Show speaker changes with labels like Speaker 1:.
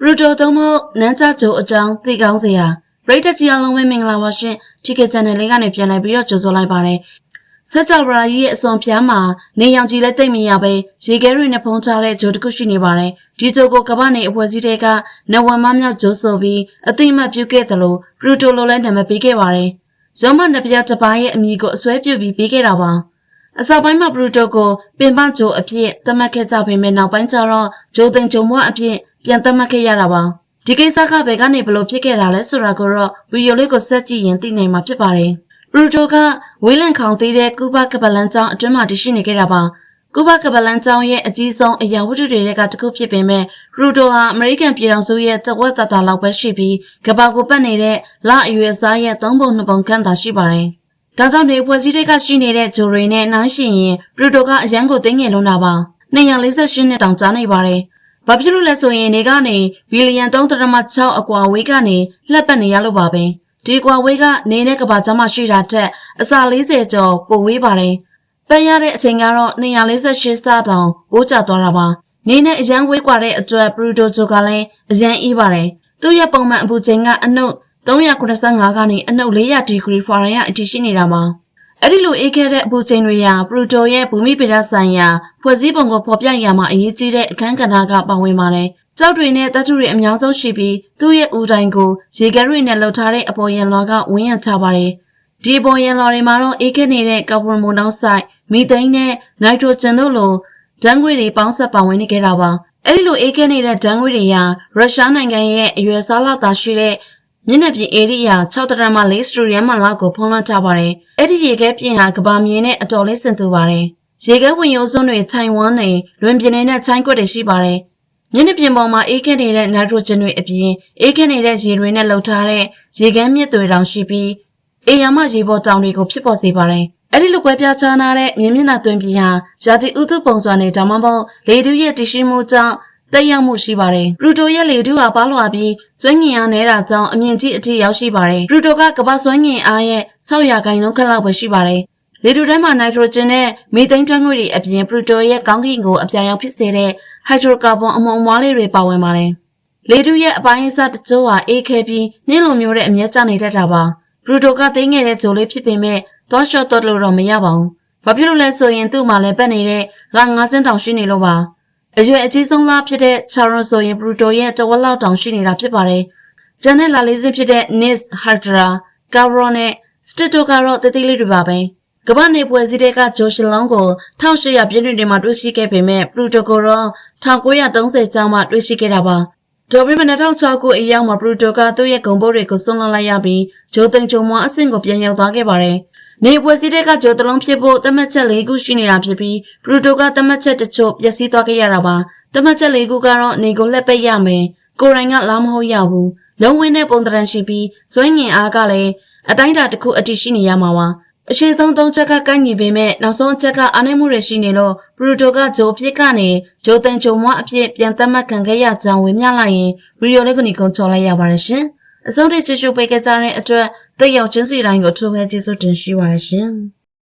Speaker 1: ဘရူတိုသုံးဖို့နန်းကြဂျိုအကြောင်းသိကောင်းစရာပရိသတ်ကြီးအလုံးဝမင်္ဂလာပါရှင်ချီကချန်နယ်လေးကနေပြန်လာပြီးတော့ကြိုဆိုလိုက်ပါတယ်ဆက်ကြောဗရာကြီးရဲ့အစွန်ပြားမှာနေရောင်ကြီးလည်းတိတ်မရပဲရေခဲတွေနဲ့ဖုံးထားတဲ့ဂျိုတစ်ခုရှိနေပါတယ်ဒီဂျိုကိုကမ္ဘာနေအဖွဲ့အစည်းတွေကနဝမမြောက်ဂျိုဆိုပြီးအသိမှတ်ပြုခဲ့တယ်လို့ဘရူတိုလိုလည်းနာမည်ပေးခဲ့ပါတယ်ဇောမနပြတပါးရဲ့အမည်ကိုအစွဲပြုပြီးပေးခဲ့တာပါအစပိုင်းမှာဘရူတိုကိုပင်ပဂျိုအဖြစ်သတ်မှတ်ခဲ့ကြပေမဲ့နောက်ပိုင်းကျတော့ဂျိုတင်ဂျုံမွအဖြစ် ပြန်သတ်မှတ်ခဲ့ရတာပါဒီကိစ္စကဘယ်ကနေဘလို့ဖြစ်ခဲ့တာလဲဆိုတာကိုတော့ဗီဒီယိုလေးကိုဆက်ကြည့်ရင်သိနိုင်မှာဖြစ်ပါတယ်ဘရူတိုကဝေးလန့်ခေါင်သေးတဲ့ကူဘာကပလန်ကျောင်းအတွင်းမှာတရှိနေခဲ့တာပါကူဘာကပလန်ကျောင်းရဲ့အကြီးဆုံးအရာဝတ္ထုတွေကတစ်ခုဖြစ်ပေမဲ့ဘရူတိုဟာအမေရိကန်ပြည်ထောင်စုရဲ့တဝက်သားသားလောက်ပဲရှိပြီးကဘာကိုပတ်နေတဲ့လအရွယ်စားရဲ့သုံးပုံနှစ်ပုံခန့်သာရှိပါတယ်ဒါကြောင့်နေဖွဲ့စည်းတွေကရှိနေတဲ့ဂျိုရီနဲ့နှိုင်းရှင်ရင်ဘရူတိုကအရန်ကိုသိငယ်လုံးတာပါ248နှစ်တောင်ကြာနေပါတယ် ဘာဖြစ်လို့လဲဆိုရင်နေကနေဘီလီယံ3.6အကွာဝေးကနေလှက်ပတ်နေရလို့ပါပဲဒီကွာဝေးကနေနဲ့ကဘာကျမရှိတာတက်အစာ40ကျော်ပိုဝေးပါတယ်ပန်ရတဲ့အချိန်ကတော့248စတောင်ပိုးကျသွားတာပါနေနဲ့အရန်ဝေးကွာတဲ့အတွက်ပရူတိုဂျိုကလည်းအရန်အေးပါတယ်သူ့ရဲ့ပုံမှန်အပူချိန်ကအနှုတ်385ကနေအနှုတ်400ဒီဂရီဖာရင်ဟိုက်အထိရှိနေတာပါ အဲ့ဒီလိုအေးခဲတဲ့အပူချိန်တွေဟာပရူတိုရဲ့ဘူမိဗေဒဆိုင်ရာဖွဲ့စည်းပုံကိုဖော်ပြရမှာအရေးကြီးတဲ့အခန်းကဏ္ဍကပါဝင်ပါတယ်။ကြောက်တွေနဲ့တတုတွေအများဆုံးရှိပြီးသူ့ရဲ့ဦးတိုင်ကိုရေခဲတွေနဲ့လှုပ်ထားတဲ့အပေါ်ရန်လွှာကဝန်းရံချပါတယ်။ဒီပေါ်ရန်လွှာတွေမှာတော့အေးခဲနေတဲ့ကာဗွန်မိုနောက်ဆိုက်၊မီသိန်းနဲ့နိုက်ထရိုဂျင်တို့လိုဓာတ်ငွေ့တွေပေါင်းဆက်ပါဝင်နေကြတာပါ။အဲ့ဒီလိုအေးခဲနေတဲ့ဓာတ်ငွေ့တွေဟာရုရှားနိုင်ငံရဲ့အရွယ်စားလောက်သာရှိတဲ့ မျက်နှာပြင်ဧရိယာ6တရမ4စတူရီယမ်မလောက်ကိုဖုံးလွှမ်းထားပါတယ်။အဲ့ဒီရေခဲပြင်ဟာကဘာမြေနဲ့အတော်လေးဆင်တူပါတယ်။ရေခဲဝင်ရိုးစွန်းတွေထိုင်ဝမ်တွေလွင်ပြင်တွေနဲ့ချိုင်းကွက်တွေရှိပါတယ်။မျက်နှာပြင်ပေါ်မှာအေးခဲနေတဲ့နိုက်ထရိုဂျင်တွေအပြင်အေးခဲနေတဲ့ရေတွေနဲ့လှုပ်ထားတဲ့ရေခဲမြစ်တွေတောင်ရှိပြီးအေယာမရေပေါ်တောင်တွေကိုဖြစ်ပေါ်စေပါတယ်။အဲ့ဒီလိုကွဲပြားခြားနားတဲ့မြင်းမျက်နှာတွင်ပြင်ဟာရာသီဥတုပုံစံနဲ့ဒါမှမဟုတ်လေတူရဲ့တရှိမှုကြောင့် တက်ရောက်မှုရှိပါတယ်။ပရူတိုရဲ့လေထုဟာပါလွှာပြီးစွမ်းငင်အားနေတာကြောင့်အမြင့်ကြီးအထိရောက်ရှိပါတယ်။ပရူတိုကကမ္ဘာစွမ်းငင်အားရဲ့600ခိုင်နှုန်းခန့်လောက်ပဲရှိပါတယ်။လေထုထဲမှာနိုက်ထရိုဂျင်နဲ့မီသိန်းဓာတ်ငွေ့တွေအပြင်ပရူတိုရဲ့ကောင်းကင်ကိုအပြာရောင်ဖြစ်စေတဲ့ဟိုက်ဒရိုကာဗွန်အမုံအမွားလေးတွေပါဝင်ပါတယ်။လေထုရဲ့အပိုင်းအစတချို့ဟာအေးခဲပြီးနှင်းလိုမျိုးတဲ့အမျက်ကျနေတတ်တာပါ။ပရူတိုကသိငယ်တဲ့ဂျိုလေးဖြစ်ပေမဲ့သွားလျှော့တော့လို့တော့မရပါဘူး။ဘာဖြစ်လို့လဲဆိုရင်သူ့မှာလည်းပတ်နေတဲ့လာ9စင်းတောင်ရှိနေလို့ပါ။ အရွယ်အကြီးဆုံးလားဖြစ်တဲ့ချာရွန်ဆိုရင်ဘရူတိုရဲ့တဝက်လောက်တောင်ရှိနေတာဖြစ်ပါတယ်။ဂျန်နဲ့လာလေးစင်းဖြစ်တဲ့ Nis Hardra, Gavron နဲ့ Stito ကတော့တတိလေးတွေပါပဲ။ကမ္ဘာနေပွဲစည်းတဲ့ကဂျိုရှင်လုံးကို1800ပြည့်နှစ်တွေမှာတွေ့ရှိခဲ့ပေမဲ့ပရူတိုကိုတော့1930ကျောင်းမှာတွေ့ရှိခဲ့တာပါ။ဒေါ်ဘီမ2006ခုအရောက်မှာပရူတိုကသူ့ရဲ့ဂုံပုတ်တွေကိုဆွန့်လွတ်လိုက်ရပြီးဂျိုသိန်ဂျုံမွားအဆင့်ကိုပြန်ရောက်သွားခဲ့ပါတယ်။ နေပွဲစည်းတဲ့ကဂျိုတလုံးဖြစ်ဖို့တမတ်ချက်၄ခုရှိနေတာဖြစ်ပြီးပရူတိုကတမတ်ချက်တချို့ပျက်စီးသွားခဲ့ရတာပါတမတ်ချက်၄ခုကတော့နေကိုလက်ပက်ရမယ်ကိုရိုင်းကလာမဟုတ်ရဘူးလုံးဝင်းတဲ့ပုံတရံရှိပြီးဇွဲငင်အားကလည်းအတိုင်းတာတစ်ခုအတိရှိနေရမှာပါအရှိဆုံးသုံးချက်ကကိုက်ညီပေမဲ့နောက်ဆုံးချက်ကအားနည်းမှုတွေရှိနေလို့ပရူတိုကဂျိုဖြစ်ကနေဂျိုတန်ဂျုံမွားအဖြစ်ပြန်သတ်မှတ်ခံခဲ့ရကြောင်းဝင်မြလိုက်ရင်ဗီဒီယိုလေးကိုညီကုန်းချော်လိုက်ရပါတယ်ရှင်။ အဆုံးထိချစ်ချူပေးကြတဲ့အတွက်တက်ရောက်ချင်းစီတိုင်းကိုထိုးဖဲကျေးဇူးတင်ရှိပါရရှင်။